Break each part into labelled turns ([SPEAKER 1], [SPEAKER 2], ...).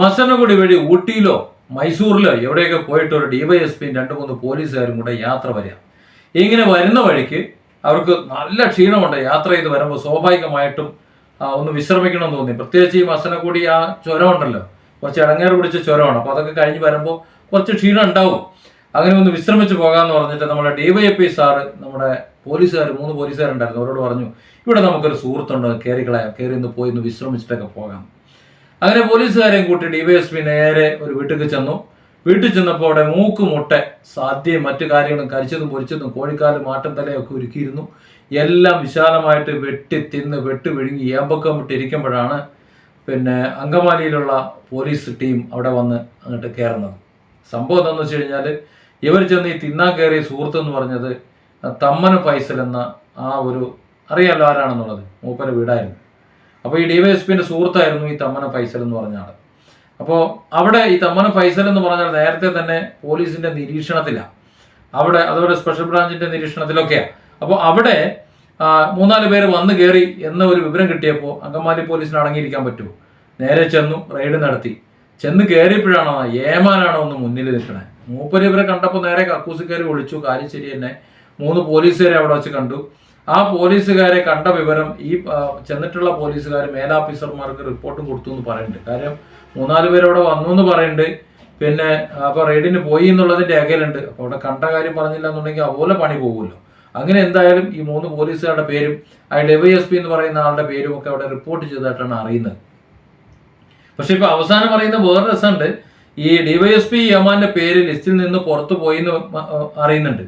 [SPEAKER 1] മസനഗുഡി വഴി ഊട്ടിയിലോ മൈസൂരിലോ എവിടെയൊക്കെ പോയിട്ട് ഒരു ഡിവൈഎസ്പിയും രണ്ട് മൂന്ന് പോലീസുകാരും കൂടെ യാത്ര വരിക. ഇങ്ങനെ വരുന്ന വഴിക്ക് അവർക്ക് നല്ല ക്ഷീണമുണ്ട് യാത്ര ചെയ്ത് വരുമ്പോൾ സ്വാഭാവികമായിട്ടും ഒന്ന് വിശ്രമിക്കണം എന്ന് തോന്നി. പ്രത്യേകിച്ച് ഈ മസനഗുഡി ആ ചുരം ഉണ്ടല്ലോ കുറച്ച് ഇടങ്ങേറ് പിടിച്ച ചുരമാണ്. അപ്പോൾ അതൊക്കെ കഴിഞ്ഞ് വരുമ്പോൾ കുറച്ച് ക്ഷീണം ഉണ്ടാവും. അങ്ങനെ ഒന്ന് വിശ്രമിച്ച് പോകാമെന്ന് പറഞ്ഞിട്ട് നമ്മുടെ ഡിവൈഎഫ്ഐ സാറ് നമ്മുടെ പോലീസുകാർ മൂന്ന് പോലീസുകാരുണ്ടായിരുന്നു. അവരോട് പറഞ്ഞു ഇവിടെ നമുക്കൊരു സുഹൃത്തുണ്ട് കളയാം. കയറി ഒന്ന് പോയി ഒന്ന് വിശ്രമിച്ചിട്ടൊക്കെ പോകാം. അങ്ങനെ പോലീസുകാരെയും കൂട്ടി ഡിവൈഎസ്പി നേരെ ഒരു വീട്ടിൽ ചെന്നു. വീട്ടിൽ ചെന്നപ്പോൾ അവിടെ മൂക്ക് മുട്ട സാധ്യയും മറ്റു കാര്യങ്ങളും കരിച്ചതും പൊരിച്ചതും കോഴിക്കാലും മാറ്റം തലയൊക്കെ ഒരുക്കിയിരുന്നു. എല്ലാം വിശാലമായിട്ട് വെട്ടി തിന്ന് വെട്ടി വിഴുങ്ങി ഏമ്പക്കം ഇട്ടിരിക്കുമ്പോഴാണ് പിന്നെ അങ്കമാലിയിലുള്ള പോലീസ് ടീം അവിടെ വന്ന് അങ്ങോട്ട് കയറുന്നത്. സംഭവം എന്താണെന്ന് വെച്ച് കഴിഞ്ഞാൽ ഇവർ ചെന്ന് ഈ തിന്നാൻ കയറിയ സുഹൃത്ത് എന്ന് പറഞ്ഞത് തമ്മന ഫൈസൽ എന്ന ആ ഒരു അറിയാലോ ആരാണെന്നുള്ളത്? മൂപ്പര വീടായിരുന്നു. അപ്പോൾ ഈ ഡിവൈഎസ്പിന്റെ സുഹൃത്തായിരുന്നു ഈ തമ്മന ഫൈസൽ എന്ന് പറഞ്ഞ അപ്പോൾ അവിടെ ഈ തമ്മന ഫൈസൽ എന്ന് പറഞ്ഞാൽ നേരത്തെ തന്നെ പോലീസിന്റെ നിരീക്ഷണത്തിലാണ് അവിടെ അതുപോലെ സ്പെഷ്യൽ ബ്രാഞ്ചിന്റെ നിരീക്ഷണത്തിലൊക്കെയാണ് അപ്പോൾ അവിടെ മൂന്നാൽ പേര് വന്ന് കയറി എന്ന ഒരു വിവരം കിട്ടിയപ്പോൾ അങ്കമാലി പോലീസിന് അടങ്ങിയിരിക്കാൻ പറ്റുമോ? നേരെ ചെന്നു റെയ്ഡ് നടത്തി. ചെന്ന് കയറിയപ്പോഴാണോ ഏമാനാണോ ഒന്ന് മുന്നിൽ നിൽക്കണേ? മൂപ്പര് ഇവരെ കണ്ടപ്പോൾ നേരെ കക്കൂസിക്കയറി വിളിച്ചു കാര്യം ശരി തന്നെ. മൂന്ന് പോലീസുകാരെ അവിടെ വെച്ച് കണ്ടു. ആ പോലീസുകാരെ കണ്ട വിവരം ഈ ചെന്നിട്ടുള്ള പോലീസുകാർ മേലാഫീസർമാർക്ക് റിപ്പോർട്ടും കൊടുത്തു എന്ന് പറയുന്നുണ്ട്. കാര്യം മൂന്നാൽ പേര് അവിടെ വന്നു എന്ന് പറയുന്നുണ്ട്. പിന്നെ അപ്പൊ റെയ്ഡിന് പോയി എന്നുള്ളതിന്റെ അകലുണ്ട് അപ്പൊ അവിടെ കണ്ട കാര്യം പറഞ്ഞില്ല എന്നുണ്ടെങ്കിൽ അതുപോലെ പണി പോകുമല്ലോ. അങ്ങനെ എന്തായാലും ഈ മൂന്ന് പോലീസുകാരുടെ പേരും ആ പി എന്ന് പറയുന്ന ആളുടെ പേരും ഒക്കെ അവിടെ റിപ്പോർട്ട് ചെയ്തതായിട്ടാണ് അറിയുന്നത്. പക്ഷെ ഇപ്പൊ അവസാനം പറയുന്ന വേറെ രസമുണ്ട്. ഈ ഡിവൈഎസ്പി യമാന്റെ പേര് ലിസ്റ്റിൽ നിന്ന് പുറത്തു പോയി എന്ന് അറിയുന്നുണ്ട്.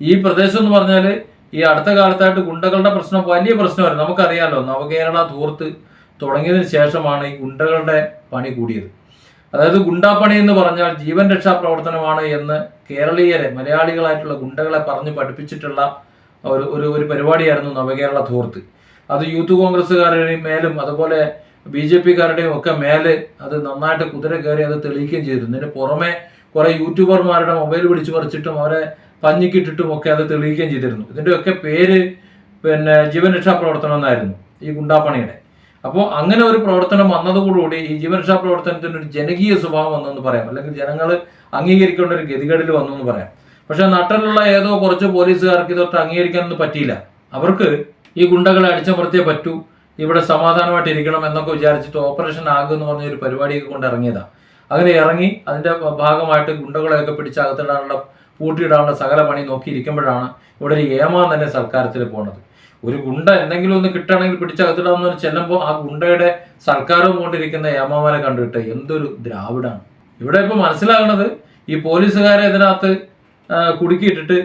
[SPEAKER 1] ഈ പ്രദേശം എന്ന് പറഞ്ഞാൽ ഈ അടുത്ത കാലത്തായിട്ട് ഗുണ്ടകളുടെ പ്രശ്നം വലിയ പ്രശ്നമായിരുന്നു. നമുക്കറിയാമല്ലോ നവകേരള തൂർത്ത് തുടങ്ങിയതിന് ശേഷമാണ് ഈ ഗുണ്ടകളുടെ പണി കൂടിയത്. അതായത് ഗുണ്ടാപ്പണി എന്ന് പറഞ്ഞാൽ ജീവൻ രക്ഷാ പ്രവർത്തനമാണ് എന്ന് കേരളീയരെ മലയാളികളായിട്ടുള്ള ഗുണ്ടകളെ പറഞ്ഞ് പഠിപ്പിച്ചിട്ടുള്ള ഒരു ഒരു ഒരു പരിപാടിയായിരുന്നു നവകേരള തൂർത്ത്. അത് യൂത്ത് കോൺഗ്രസ്സുകാരുടെയും മേലും അതുപോലെ ബി ജെ പിക്കാരുടെയും ഒക്കെ മേൽ അത് നന്നായിട്ട് കുതിര കയറി അത് തെളിയിക്കുകയും ചെയ്തിരുന്നു. ഇതിന് പുറമെ കുറെ യൂട്യൂബർമാരുടെ മൊബൈൽ പിടിച്ചു പറിച്ചിട്ടും അവരെ പഞ്ഞിക്കിട്ടിട്ടും ഒക്കെ അത് തെളിയിക്കുകയും ചെയ്തിരുന്നു. ഇതിന്റെയൊക്കെ പേര് പിന്നെ ജീവൻ രക്ഷാ പ്രവർത്തനം എന്നായിരുന്നു ഈ ഗുണ്ടാപ്പണിയുടെ. അപ്പോൾ അങ്ങനെ ഒരു പ്രവർത്തനം വന്നതോടുകൂടി ഈ ജീവൻ രക്ഷാ പ്രവർത്തനത്തിന് ഒരു ജനകീയ സ്വഭാവം വന്നെന്ന് പറയാം. അല്ലെങ്കിൽ ജനങ്ങൾ അംഗീകരിക്കേണ്ട ഒരു ഗതികേടിൽ വന്നു എന്ന് പറയാം. പക്ഷെ നാട്ടിലുള്ള ഏതോ കുറച്ച് പോലീസുകാർക്ക് ഇതൊട്ട് അംഗീകരിക്കാനൊന്നും പറ്റിയില്ല. അവർക്ക് ഈ ഗുണ്ടകളെ അടിച്ചമർത്തിയേ പറ്റൂ ഇവിടെ സമാധാനമായിട്ട് ഇരിക്കണം എന്നൊക്കെ വിചാരിച്ചിട്ട് ഓപ്പറേഷൻ ആകും എന്ന് പറഞ്ഞ ഒരു പരിപാടിയൊക്കെ കൊണ്ട് ഇറങ്ങിയതാണ് അങ്ങനെ ഇറങ്ങി അതിന്റെ ഭാഗമായിട്ട് ഗുണ്ടകളെയൊക്കെ പിടിച്ച് അകത്തിടാനുള്ള പൂട്ടിയിടാനുള്ള സകല പണി നോക്കിയിരിക്കുമ്പോഴാണ് ഇവിടെ ഒരു ഏമാൻ തന്നെ സർക്കാരത്തിൽ പോകുന്നത്. ഒരു ഗുണ്ട എന്തെങ്കിലും ഒന്ന് കിട്ടുകയാണെങ്കിൽ പിടിച്ചകത്തിടാമെന്ന് ചെല്ലുമ്പോൾ ആ ഗുണ്ടയുടെ സർക്കാരും കൊണ്ടിരിക്കുന്ന ഏമാമാരെ കണ്ടിട്ട് എന്തൊരു ദ്രാവിഡാണ്. ഇവിടെ ഇപ്പോൾ മനസ്സിലാകുന്നത് ഈ പോലീസുകാരെ ഇതിനകത്ത് കുടുക്കിയിട്ടിട്ട്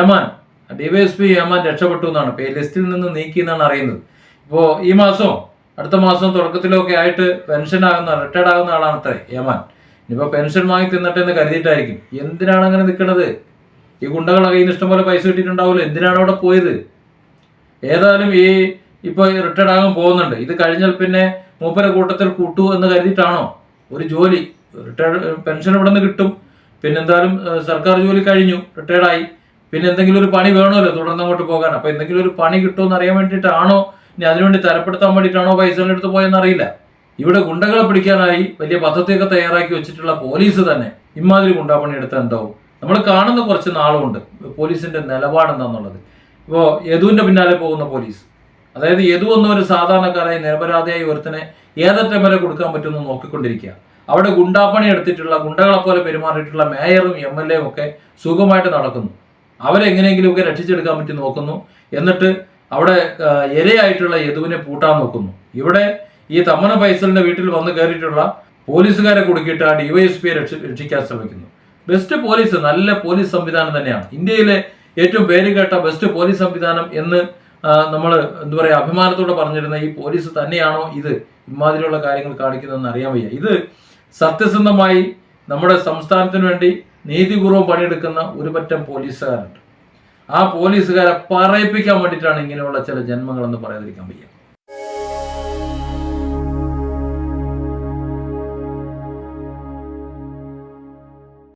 [SPEAKER 1] ഏമാൻ ഡിവൈഎസ്പി ഏമാൻ രക്ഷപ്പെട്ടു എന്നാണ്. പേ ലിസ്റ്റിൽ നിന്ന് നീക്കി എന്നാണ് അറിയുന്നത്. ഇപ്പോൾ ഈ മാസവും അടുത്ത മാസം തുടക്കത്തിലൊക്കെ ആയിട്ട് പെൻഷൻ ആകുന്ന റിട്ടയർഡ് ആകുന്ന ആളാണ് അത്രേ ഏമാൻ. ഇനിയിപ്പോൾ പെൻഷൻ വാങ്ങി തിന്നട്ടെ എന്ന് കരുതിയിട്ടായിരിക്കും. എന്തിനാണ് അങ്ങനെ നിൽക്കുന്നത് ഈ ഗുണ്ടകളെ കയ്യിൽ നിന്ന് ഇഷ്ടംപോലെ പൈസ കിട്ടിയിട്ടുണ്ടാവില്ല എന്തിനാണ് അവിടെ പോയത്? ഏതായാലും ഈ ഇപ്പൊ റിട്ടയർഡ് ആകാൻ പോകുന്നുണ്ട്. ഇത് കഴിഞ്ഞാൽ പിന്നെ മൂപ്പര കൂട്ടത്തിൽ കൂട്ടു എന്ന് കരുതിയിട്ടാണോ? ഒരു ജോലി. റിട്ടയർഡ് പെൻഷൻ ഇവിടെ നിന്ന് കിട്ടും. പിന്നെ എന്തായാലും സർക്കാർ ജോലി കഴിഞ്ഞു റിട്ടയർഡായി പിന്നെ എന്തെങ്കിലും ഒരു പണി വേണമല്ലോ തുടർന്ന് അങ്ങോട്ട് പോകാൻ. അപ്പൊ എന്തെങ്കിലും ഒരു പണി കിട്ടുമെന്ന് അറിയാൻ വേണ്ടിയിട്ടാണോ? ഇനി അതിനുവേണ്ടി തരപ്പെടുത്താൻ വേണ്ടിയിട്ടാണോ പൈസ എടുത്ത് പോയെന്ന് അറിയില്ല. ഇവിടെ ഗുണ്ടകളെ പിടിക്കാനായി വലിയ പദ്ധതിയൊക്കെ തയ്യാറാക്കി വെച്ചിട്ടുള്ള പോലീസ് തന്നെ ഇമാതിരി ഗുണ്ടാപ്പണി എടുത്താൽ എന്താവും? നമ്മൾ കാണുന്ന കുറച്ച് നാളുമുണ്ട്. പോലീസിന്റെ നിലപാട് എന്താണെന്നുള്ളത് ഇപ്പോൾ യദുവിന്റെ പിന്നാലെ പോകുന്ന പോലീസ്. അതായത് യദു എന്ന ഒരു സാധാരണക്കാരായി നിരപരാധിയായി ഒരുത്തനെ ഏതറ്റം വരെ കൊടുക്കാൻ പറ്റുമെന്ന് നോക്കിക്കൊണ്ടിരിക്കുക. അവിടെ ഗുണ്ടാപ്പണി എടുത്തിട്ടുള്ള ഗുണ്ടകളെ പോലെ പെരുമാറിയിട്ടുള്ള മേയറും എം എൽ എയും ഒക്കെ സുഖമായിട്ട് നടക്കുന്നു. അവരെ എങ്ങനെയെങ്കിലുമൊക്കെ രക്ഷിച്ചെടുക്കാൻ പറ്റി നോക്കുന്നു. എന്നിട്ട് അവിടെ ഇരയായിട്ടുള്ള യദുവിനെ പൂട്ടാൻ നോക്കുന്നു. ഇവിടെ ഈ തമ്മന ഫൈസലിന്റെ വീട്ടിൽ വന്ന് കയറിയിട്ടുള്ള പോലീസുകാരെ കുടുക്കിയിട്ട് ആ ഡിവൈഎസ്പിയെ രക്ഷ രക്ഷിക്കാൻ ശ്രമിക്കുന്നു. ബെസ്റ്റ് പോലീസ് നല്ല പോലീസ് സംവിധാനം തന്നെയാണ്. ഇന്ത്യയിലെ ഏറ്റവും പേര് കേട്ട ബെസ്റ്റ് പോലീസ് സംവിധാനം എന്ന് നമ്മൾ എന്താ പറയുക അഭിമാനത്തോടെ പറഞ്ഞിരുന്ന ഈ പോലീസ് തന്നെയാണോ ഇത്? ഇമാതിരിയുള്ള കാര്യങ്ങൾ കാണിക്കുന്നതെന്ന് അറിയാൻ വയ്യ. ഇത് സത്യസന്ധമായി നമ്മുടെ സംസ്ഥാനത്തിന് വേണ്ടി നീതിപൂർവം പണിയെടുക്കുന്ന ഒരു പറ്റം പോലീസുകാരുണ്ട്. ആ പോലീസുകാരെ പറയിപ്പിക്കാൻ വേണ്ടിയിട്ടാണ് ഇങ്ങനെയുള്ള ചില ജന്മങ്ങളെന്ന് പറയാതിരിക്കാൻ വയ്യ.